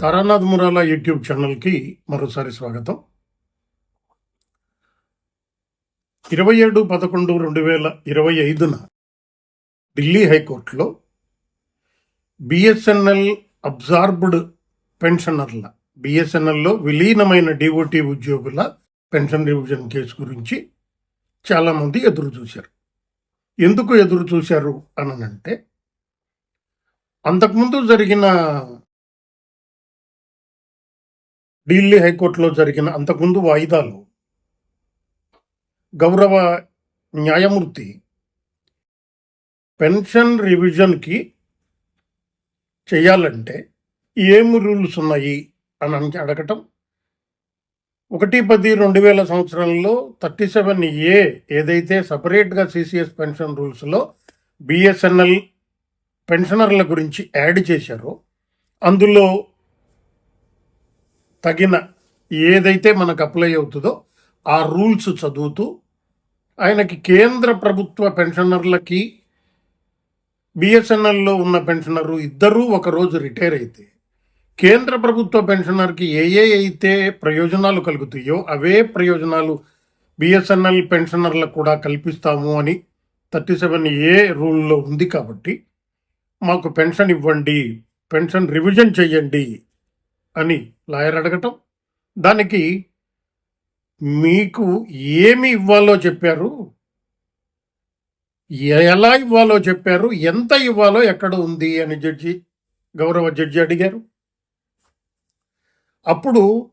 Taranath మురాలా YouTube ఛానల్కి మరోసారి స్వాగతం. ఇరవై ఏడు పదకొండు రెండు వేల ఇరవై ఐదున ఢిల్లీ హైకోర్టులో బిఎస్ఎన్ఎల్ అబ్జార్బ్డ్ పెన్షనర్ల బిఎస్ఎన్ఎల్లో విలీనమైన డిఓటి ఉద్యోగుల పెన్షన్ రివిజన్ కేసు గురించి చాలామంది ఎదురు చూశారు. ఎందుకు ఎదురు చూశారు అనంటే అంతకుముందు జరిగిన ఢిల్లీ హైకోర్టులో జరిగిన అంతకుముందు వాయిదాలు గౌరవ న్యాయమూర్తి పెన్షన్ రివిజన్కి చేయాలంటే ఏమి రూల్స్ ఉన్నాయి అని అని అడగటం. ఒకటి పది రెండు వేల సంవత్సరంలో థర్టీ సెవెన్ ఏ ఏదైతే సపరేట్గా సిసిఎస్ పెన్షన్ రూల్స్లో బిఎస్ఎన్ఎల్ పెన్షనర్ల గురించి యాడ్ చేశారో అందులో తగిన ఏదైతే మనకు అప్లై అవుతుందో ఆ రూల్స్ చదువుతూ ఆయనకి కేంద్ర ప్రభుత్వ పెన్షనర్లకి బిఎస్ఎన్ఎల్లో ఉన్న పెన్షనరు ఇద్దరూ ఒకరోజు రిటైర్ అయితే కేంద్ర ప్రభుత్వ పెన్షనర్కి ఏ ఏ అయితే ప్రయోజనాలు కలుగుతాయో అవే ప్రయోజనాలు బిఎస్ఎన్ఎల్ పెన్షనర్లకు కూడా కల్పిస్తాము అని థర్టీ సెవెన్ ఏ రూల్లో ఉంది కాబట్టి మాకు పెన్షన్ ఇవ్వండి పెన్షన్ రివిజన్ చేయండి అని లాయర్ అడగటం. దానికి మీకు ఏమి ఇవ్వాలో చెప్పారు? ఎలా ఇవ్వాలో చెప్పారు? ఎంత ఇవ్వాలో? ఎక్కడ ఉంది? అని జడ్జి గౌరవ జడ్జి అడిగారు. అప్పుడు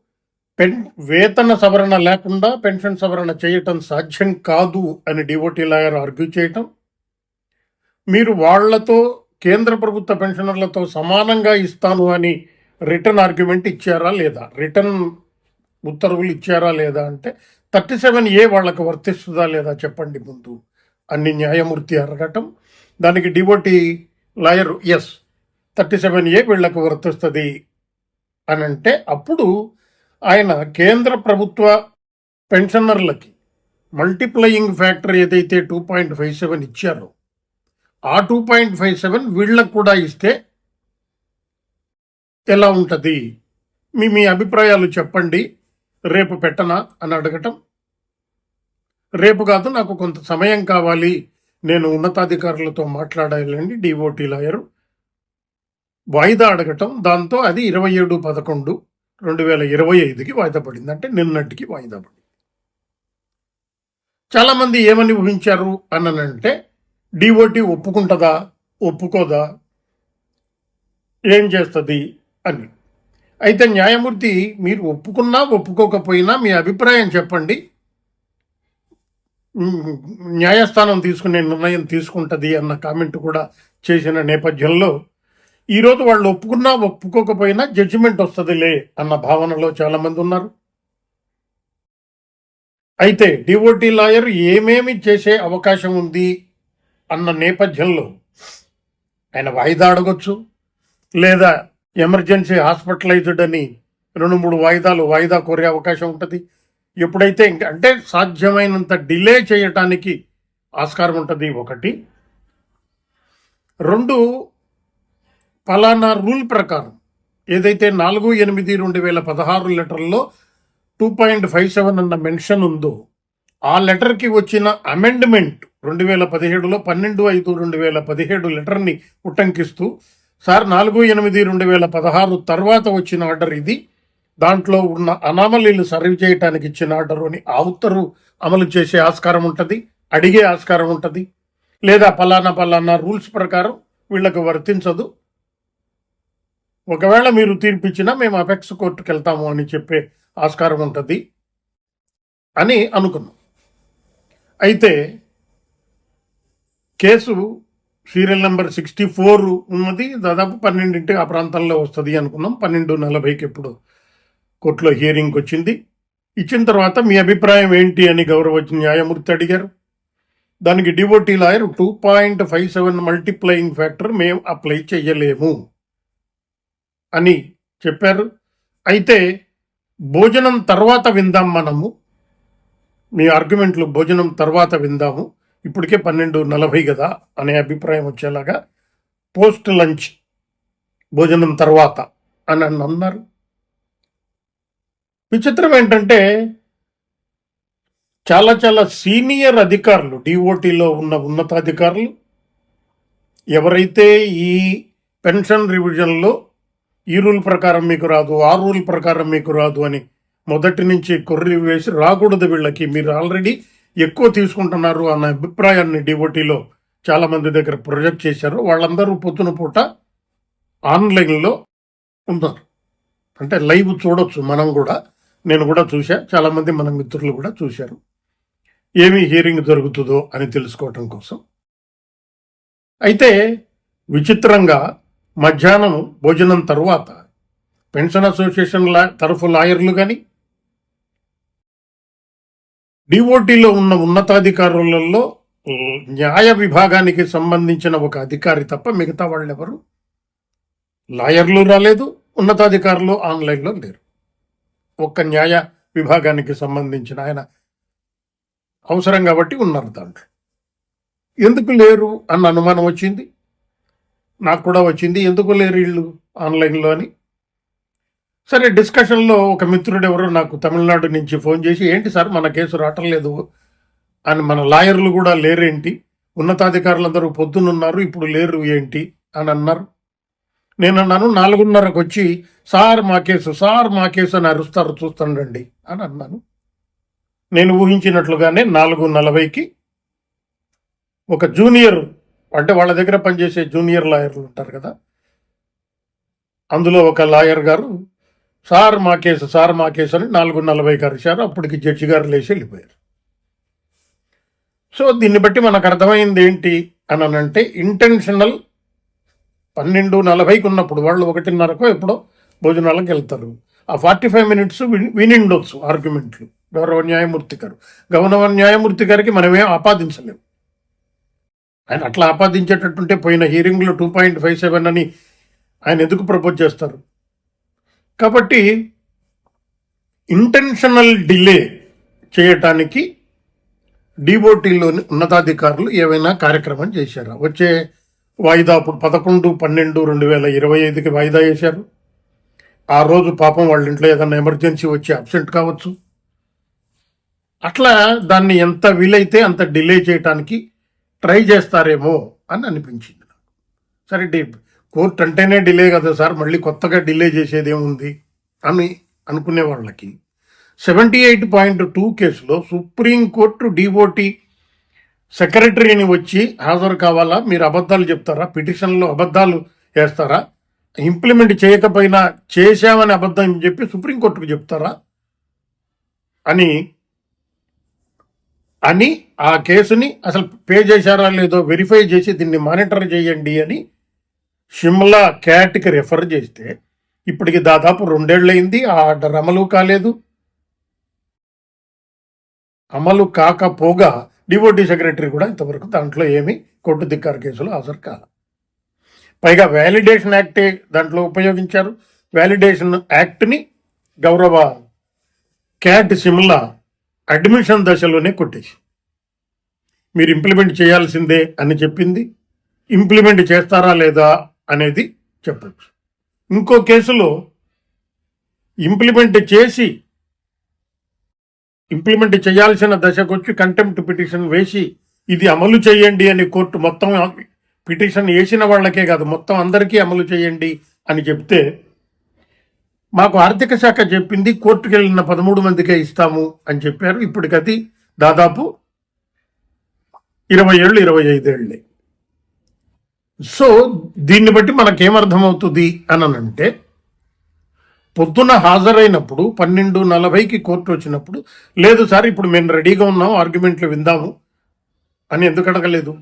పెన్ వేతన సవరణ లేకుండా పెన్షన్ సవరణ చేయటం సాధ్యం కాదు అని డివోటీ లాయర్ ఆర్గ్యూ చేయటం. మీరు వాళ్ళతో కేంద్ర ప్రభుత్వ పెన్షనర్లతో సమానంగా ఇస్తాను అని రిటర్న్ ఆర్గ్యుమెంట్ ఇచ్చారా లేదా? రిటర్న్ ఉత్తర్వులు ఇచ్చారా లేదా అంటే థర్టీ సెవెన్ ఏ వాళ్ళకు వర్తిస్తుందా లేదా చెప్పండి ముందు. అన్ని న్యాయమూర్తి అడగటం దానికి DOT lawyer S thirty seven A వీళ్ళకు వర్తిస్తుంది అని అంటే అప్పుడు ఆయన కేంద్ర ప్రభుత్వ పెన్షనర్లకి మల్టిప్లయింగ్ ఫ్యాక్టర్ ఏదైతే టూ పాయింట్ ఫైవ్ సెవెన్ ఇచ్చారో ఆ టూ పాయింట్ ఫైవ్ సెవెన్ వీళ్ళకు కూడా ఇస్తే ఎలా ఉంటుంది? మీ మీ అభిప్రాయాలు చెప్పండి. రేపు పెట్టనా అని అడగటం. రేపు కాదు నాకు కొంత సమయం కావాలి. నేను ఉన్నతాధికారులతో మాట్లాడాలండి డిఓటీ లాయరు. వాయిదా అడగటం. దాంతో అది ఇరవై ఏడు పదకొండు రెండు వేల ఇరవై ఐదుకి వాయిదా పడింది. అంటే నిన్నటికి వాయిదా పడింది. చాలామంది ఏమని ఊహించారు అనంటే డిఓటి ఒప్పుకుంటుందా? ఒప్పుకోదా? ఏం చేస్తుంది? అని అయితే న్యాయమూర్తి మీరు ఒప్పుకున్నా ఒప్పుకోకపోయినా మీ అభిప్రాయం చెప్పండి. న్యాయస్థానం తీసుకునే నిర్ణయం తీసుకుంటుంది అన్న కామెంట్ కూడా చేసిన నేపథ్యంలో ఈరోజు వాళ్ళు ఒప్పుకున్నా ఒప్పుకోకపోయినా జడ్జిమెంట్ వస్తుందిలే అన్న భావనలో చాలామంది ఉన్నారు. అయితే డివోటీ లాయర్ ఏమేమి చేసే అవకాశం ఉంది అన్న నేపథ్యంలో ఆయన వాయిదా అడగొచ్చు లేదా ఎమర్జెన్సీ హాస్పిటలైజ్డ్ అని రెండు మూడు వాయిదాలు వాయిదా కోరే అవకాశం ఉంటుంది. ఎప్పుడైతే ఇంకా అంటే సాధ్యమైనంత డిలే చేయటానికి ఆస్కారం ఉంటుంది ఒకటి. రెండు పలానా రూల్ ప్రకారం ఏదైతే నాలుగు ఎనిమిది రెండు వేల పదహారు లెటర్లో టూ పాయింట్ ఫైవ్ సెవెన్ అన్న మెన్షన్ ఉందో ఆ లెటర్కి వచ్చిన అమెండ్మెంట్ రెండు వేల పదిహేడులో పన్నెండు ఐదు రెండు వేల పదిహేడు లెటర్ని ఉటంకిస్తూ సార్ నాలుగు ఎనిమిది రెండు వేల పదహారు తర్వాత వచ్చిన ఆర్డర్ ఇది. దాంట్లో ఉన్న అనామలీలు సర్వ్ చేయటానికి ఇచ్చిన ఆర్డర్ అని ఆ ఉత్తర్వు అమలు చేసే ఆస్కారం ఉంటుంది అడిగే ఆస్కారం ఉంటుంది. లేదా పలానా పలానా రూల్స్ ప్రకారం వీళ్ళకు వర్తించదు. ఒకవేళ మీరు తీర్పిచ్చినా మేము అపెక్స్ కోర్టుకు వెళ్తాము అని చెప్పే ఆస్కారం ఉంటుంది అని అనుకున్నాం. అయితే case serial number sixty four ఉన్నది. దాదాపు పన్నెండింటికి ఆ ప్రాంతంలో వస్తుంది అనుకున్నాం. పన్నెండు నలభైకి ఎప్పుడు కోర్టులో హియరింగ్కి వచ్చింది. ఇచ్చిన తర్వాత మీ అభిప్రాయం ఏంటి అని గౌరవ న్యాయమూర్తి అడిగారు. దానికి DOT lawyer two point five seven multiplying factor మేము అప్లై చేయలేము అని చెప్పారు. అయితే భోజనం తర్వాత విందాం మనము. మీ ఆర్గ్యుమెంట్లు భోజనం తర్వాత విందాము. ఇప్పటికే పన్నెండు నలభై కదా అనే అభిప్రాయం వచ్చేలాగా పోస్ట్ లంచ్ భోజనం తర్వాత అని అన్నారు. విచిత్రం ఏంటంటే చాలా చాలా సీనియర్ అధికారులు డిఓటీలో ఉన్న ఉన్నతాధికారులు ఎవరైతే ఈ పెన్షన్ రివిజన్లో ఈ రూల్ ప్రకారం మీకు రాదు ఆ రూల్ ప్రకారం మీకు రాదు అని మొదటి నుంచి కొర్రి వేసి రాకూడదు వీళ్ళకి. మీరు ఆల్రెడీ ఎక్కువ తీసుకుంటున్నారు అన్న అభిప్రాయాన్ని డివోటీలో చాలామంది దగ్గర ప్రొజెక్ట్ చేశారు. వాళ్ళందరూ పొద్దున పూట ఆన్లైన్లో ఉన్నారు. అంటే లైవ్ చూడొచ్చు మనం కూడా. నేను కూడా చూశా. చాలామంది మన మిత్రులు కూడా చూశారు. ఏమి హియరింగ్ జరుగుతుందో అని తెలుసుకోవటం కోసం. అయితే విచిత్రంగా మధ్యాహ్నం భోజనం తర్వాత పెన్షన్ అసోసియేషన్ లా తరఫు లాయర్లు కానీ డిఓటీలో ఉన్న ఉన్నతాధికారులలో న్యాయ విభాగానికి సంబంధించిన ఒక అధికారి తప్ప మిగతా వాళ్ళు ఎవరు లాయర్లు రాలేదు ఉన్నతాధికారులు ఆన్లైన్లో లేరు. ఒక్క న్యాయ విభాగానికి సంబంధించిన ఆయన అవసరం కాబట్టి ఉన్నారు దాంట్లో. ఎందుకు లేరు అన్న అనుమానం వచ్చింది? నాకు కూడా వచ్చింది ఎందుకు లేరు వీళ్ళు ఆన్లైన్లో అని? సరే డిస్కషన్లో ఒక మిత్రుడు ఎవరో నాకు తమిళనాడు నుంచి ఫోన్ చేసి ఏంటి సార్ మన కేసు రావట్లేదు? అని మన లాయర్లు కూడా లేరేంటి? ఉన్నతాధికారులందరూ పొద్దునున్నారు ఇప్పుడు లేరు ఏంటి? అని అన్నారు. నేను అన్నాను నాలుగున్నరకు వచ్చి సార్ మా కేసు సార్ మా కేసు అని అరుస్తారు చూస్తుండండి. అని అన్నాను. నేను ఊహించినట్లుగానే నాలుగు నలభైకి ఒక జూనియర్ అంటే వాళ్ళ దగ్గర పనిచేసే జూనియర్ లాయర్లు ఉంటారు కదా అందులో ఒక లాయర్ గారు సార్ మా కేసు సార్ మా కేసు అని నాలుగు నలభైకి అరిచారు అప్పటికి జడ్జి గారు లేచి వెళ్ళిపోయారు. సో దీన్ని బట్టి మనకు అర్థమైంది ఏంటి అని అంటే ఇంటెన్షనల్ పన్నెండు నలభైకి ఉన్నప్పుడు వాళ్ళు ఒకటిన్నరకు ఎప్పుడో భోజనాలకు వెళ్తారు. ఆ ఫార్టీ ఫైవ్ మినిట్స్ వినిండొచ్చు ఆర్గ్యుమెంట్లు గౌరవ న్యాయమూర్తి గారు. గౌరవ న్యాయమూర్తి గారికి మనమేం ఆపాదించలేము ఆయన అట్లా ఆపాదించేటట్టుంటే పోయిన హీరింగ్లో టూ పాయింట్ ఫైవ్ సెవెన్ అని ఆయన ఎందుకు ప్రపోజ్ చేస్తారు? కాబట్టి ఇంటెన్షనల్ డిలే చేయటానికి డిఓటీలోని ఉన్నతాధికారులు ఏవైనా కార్యక్రమం చేశారా? వచ్చే వాయిదా అప్పుడు పదకొండు పన్నెండు రెండు వేల ఇరవై ఐదుకి వాయిదా వేశారు. ఆ రోజు పాపం వాళ్ళ ఇంట్లో ఏదైనా ఎమర్జెన్సీ వచ్చి అబ్సెంట్ కావచ్చు. అట్లా దాన్ని ఎంత వీలైతే అంత డిలే చేయటానికి ట్రై చేస్తారేమో అని అనిపించింది నాకు. సరే డీ కోర్టు అంటేనే డిలే కదా సార్ మళ్ళీ కొత్తగా డిలే చేసేది ఏముంది అని అనుకునే వాళ్ళకి. సెవెంటీ ఎయిట్ పాయింట్ టూ కేసులో సుప్రీంకోర్టు డిఓటి సెక్రటరీని వచ్చి హాజరు కావాలా? మీరు అబద్ధాలు చెప్తారా? పిటిషన్లో అబద్ధాలు వేస్తారా? ఇంప్లిమెంట్ చేయకపోయినా చేశామని అబద్ధం చెప్పి సుప్రీంకోర్టుకు చెప్తారా? అని అని ఆ కేసుని అసలు పే చేశారా లేదో వెరిఫై చేసి దీన్ని మానిటర్ చేయండి అని షిమ్లా క్యాట్కి రెఫర్ చేస్తే ఇప్పటికి దాదాపు రెండేళ్ళయింది ఆ ఆర్డర్ అమలు కాలేదు. అమలు కాకపోగా డివోటీ సెక్రటరీ కూడా ఇంతవరకు దాంట్లో ఏమీ కొట్టు దిక్కారు కేసులు హాజరు కాల. పైగా వ్యాలిడేషన్ యాక్టే దాంట్లో ఉపయోగించారు. వ్యాలిడేషన్ యాక్ట్ని గౌరవ క్యాట్ సిమ్లా అడ్మిషన్ దశలోనే కొట్టేసి మీరు ఇంప్లిమెంట్ చేయాల్సిందే అని చెప్పింది. ఇంప్లిమెంట్ చేస్తారా లేదా అనేది చెప్పచ్చు. ఇంకో కేసులో ఇంప్లిమెంట్ చేసి ఇంప్లిమెంట్ చేయాల్సిన దశకు వచ్చి కంటెంప్ట్ పిటిషన్ వేసి ఇది అమలు చేయండి అని కోర్టు మొత్తం పిటిషన్ వేసిన వాళ్ళకే కాదు మొత్తం అందరికీ అమలు చేయండి అని చెప్తే మాకు ఆర్థిక శాఖ చెప్పింది కోర్టుకు వెళ్ళిన పదమూడు మందికే ఇస్తాము అని చెప్పారు. ఇప్పటికది దాదాపు ఇరవై ఏళ్ళు ఇరవై ఐదేళ్ళే. సో దీన్ని బట్టి మనకేమర్థమవుతుంది అని అంటే పొద్దున హాజరైనప్పుడు పన్నెండు నలభైకి కోర్టు వచ్చినప్పుడు లేదు సార్ ఇప్పుడు మేము రెడీగా ఉన్నాం ఆర్గ్యుమెంట్లు విందాము అని ఎందుకు అడగలేదు?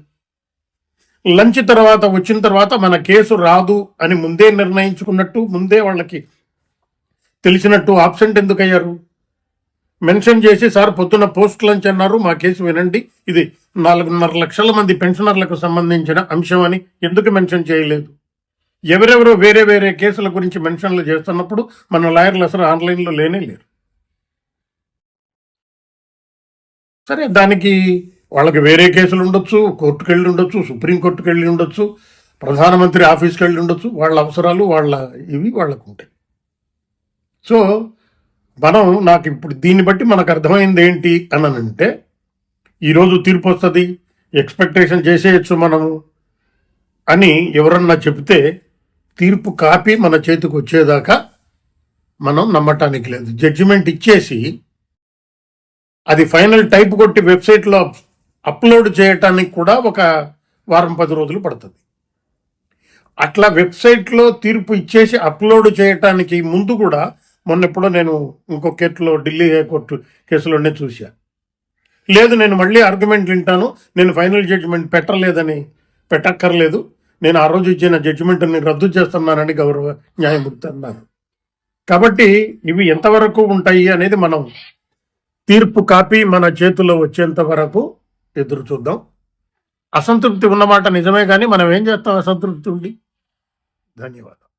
లంచ్ తర్వాత వచ్చిన తర్వాత మన కేసు రాదు అని ముందే నిర్ణయించుకున్నట్టు ముందే వాళ్ళకి తెలిసినట్టు ఆబ్సెంట్ ఎందుకు అయ్యారు మెన్షన్ చేసి సార్ పొద్దున పోస్ట్ లంచ్ అన్నారు మా కేసు వినండి. ఇది నాలుగున్నర లక్షల మంది పెన్షనర్లకు సంబంధించిన అంశం అని ఎందుకు మెన్షన్ చేయలేదు? ఎవరెవరో వేరే వేరే కేసుల గురించి మెన్షన్లు చేస్తున్నప్పుడు మన లాయర్లు అసలు ఆన్లైన్లో లేనే లేరు. సరే దానికి వాళ్ళకి వేరే కేసులు ఉండొచ్చు కోర్టుకు వెళ్ళి ఉండొచ్చు సుప్రీంకోర్టుకు వెళ్ళి ఉండొచ్చు ప్రధానమంత్రి ఆఫీస్కి వెళ్ళి ఉండొచ్చు వాళ్ళ అవసరాలు వాళ్ళ ఇవి వాళ్ళకు ఉంటాయి సో మనం నాకు ఇప్పుడు దీన్ని బట్టి మనకు అర్థమైంది ఏంటి అని అంటే ఈరోజు తీర్పు వస్తుంది ఎక్స్పెక్టేషన్ చేసేయచ్చు మనము అని ఎవరన్నా చెప్తే తీర్పు కాపీ మన చేతికి వచ్చేదాకా మనం నమ్మటానికి లేదు. జడ్జిమెంట్ ఇచ్చేసి అది ఫైనల్ టైప్ కొట్టి వెబ్సైట్లో అప్లోడ్ చేయటానికి కూడా ఒక వారం పది రోజులు పడుతుంది. అట్లా వెబ్సైట్లో తీర్పు ఇచ్చేసి అప్లోడ్ చేయటానికి ముందు కూడా మొన్న ఎప్పుడో నేను ఇంకో కేసులో ఢిల్లీ హైకోర్టు కేసులోనే చూశా. లేదు నేను మళ్ళీ ఆర్గ్యుమెంట్ వింటాను. నేను ఫైనల్ జడ్జిమెంట్ పెట్టలేదని పెట్టక్కర్లేదు. నేను ఆ రోజు ఇచ్చిన జడ్జిమెంట్ని రద్దు చేస్తున్నానని గౌరవ న్యాయమూర్తి అన్నారు కాబట్టి ఇవి ఎంతవరకు ఉంటాయి అనేది మనం తీర్పు కాపీ మన చేతిలో వచ్చేంత వరకు ఎదురు చూద్దాం. అసంతృప్తి ఉన్నమాట నిజమే కానీ మనం ఏం చేస్తాం అసంతృప్తి ఉండి? ధన్యవాదాలు.